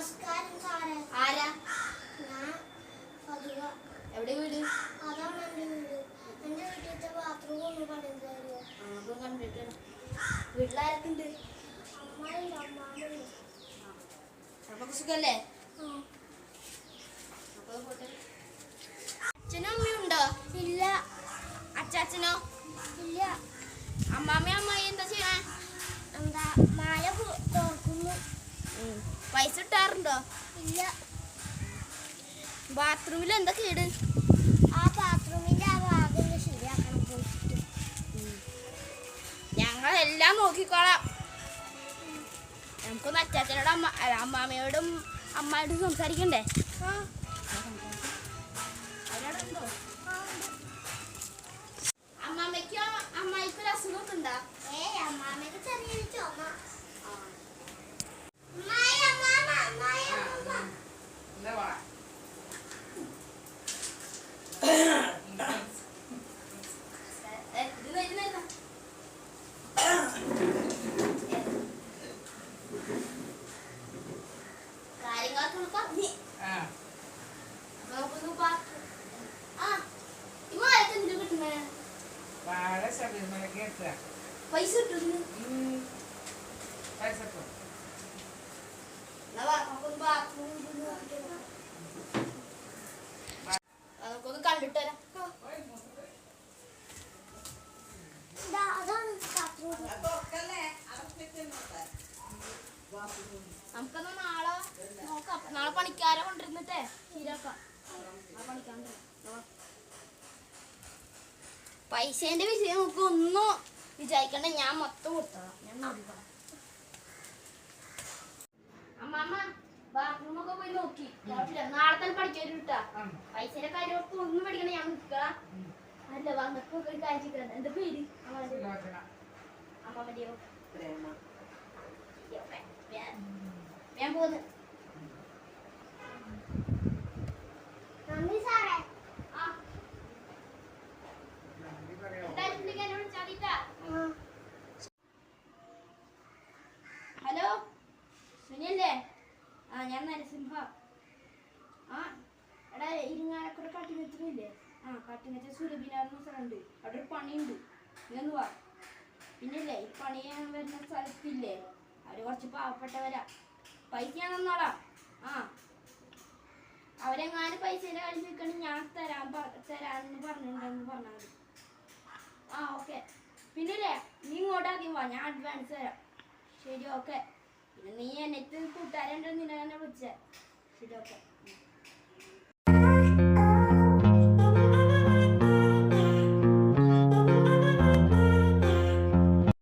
നമസ്കാരം സാറേ. ആരാ? ഞാൻ ഫതിക എവിടെ വീട്? അതാണ് എന്റെ വീട്. എന്റെ വീട്ടിലത്തെ ബാത്റൂം ഒന്ന് പണിത് തരുമോ നമുക്ക് കണ്ടിട്ട്. വീട്ടിലാരൊക്കെ ഉണ്ട്. അമ്മയുണ്ട് നമുക്ക് സുഖല്ലേ. അച്ഛനും അമ്മയും ഉണ്ടോ? ഇല്ല. അച്ചാച്ചനോ? ഇല്ല. അമ്മാമ്മയും അമ്മായി എന്താ ചെയ്യണേ എന്താ പൈസ ഇട്ടാറുണ്ടോ ഇല്ല. ബാത്റൂമിൽ എന്താ കേട്? ആ ബാത്റൂമിന്റെ ആ ഭാഗം ശരിയാക്കണം പോയിട്ട്. ഞങ്ങൾ എല്ലാം നോക്കിക്കോളാം. നമുക്കൊന്ന് അച്ചാച്ചനോടും അമ്മ അമ്മാമ്മയോടും അമ്മയോടും സംസാരിക്കണ്ടേ? ആ. വാഴ ശബരിമലക്ക് എത്തുക. പൈസ കിട്ടുന്നു. പൈസ വാ, നമുക്കൊന്ന് കണ്ടിട്ട് വരാം. നമുക്കെന്നാ നാളെ പണിക്കാണ്ട് പൈസേന്റെ വിഷയം നമുക്ക് ഒന്നും വിചാരിക്കണ്ട. ഞാൻ മൊത്തം കൊടുത്തതാ ഞാൻ നോക്കിക്കോളാം അമ്മമ്മ ബാത്റൂമൊക്കെ പോയി നോക്കി. നാളെ തന്നെ പഠിക്കാൻ കിട്ടാ പൈസയുടെ കാര്യം ഓർത്ത് ഒന്നും പഠിക്കണ ഞാൻ നിൽക്കുക അല്ല വന്നപ്പോ ഒരു കാര്യം എന്താ പേര്? അമ്മ മതിയോ ഞാൻ പോന്ന് നന്ദി സാറേ ആ നന്ദി പറയാവോ? എന്തായാലും പുള്ളിക്ക് എന്നെ വിളിച്ചാ മതിട്ടാ. ആ ഹലോ സുനിയല്ലേ ആ ഞാൻ നരസിംഹ ആ എടാ കാട്ടിങ്ങത്തില്ലേ ആ കാട്ടിങ്ങച്ച സുരഭിനാർന്ന സ്ഥലമുണ്ട് അവിടെ ഒരു പണിയുണ്ട്. നീ വാ. പിന്നില്ലേ ഈ പണി ചെയ്യാൻ വരുന്ന സ്ഥലത്തില്ലേ? അവർ കുറച്ച് പാവപ്പെട്ടവരാ. പൈസ ഞാൻ തന്നോളാം. ആ. അവരെങ്ങാനും പൈസയുടെ കാര്യം ഞാൻ തരാൻ തരാന്ന് പറഞ്ഞിട്ടുണ്ടെന്ന് പറഞ്ഞാൽ മതി. ആ ഓക്കെ. പിന്നില്ലേ നീ ഇങ്ങോട്ട് ആദ്യം വാ. ഞാൻ അഡ്വാൻസ് തരാം. ശരി ഓക്കെ. പിന്നെ നീ എന്നെ കൂട്ടുകാരുണ്ടെന്ന് നിന്നെ തന്നെ വിളിച്ചേ. ശരി ഓക്കെ.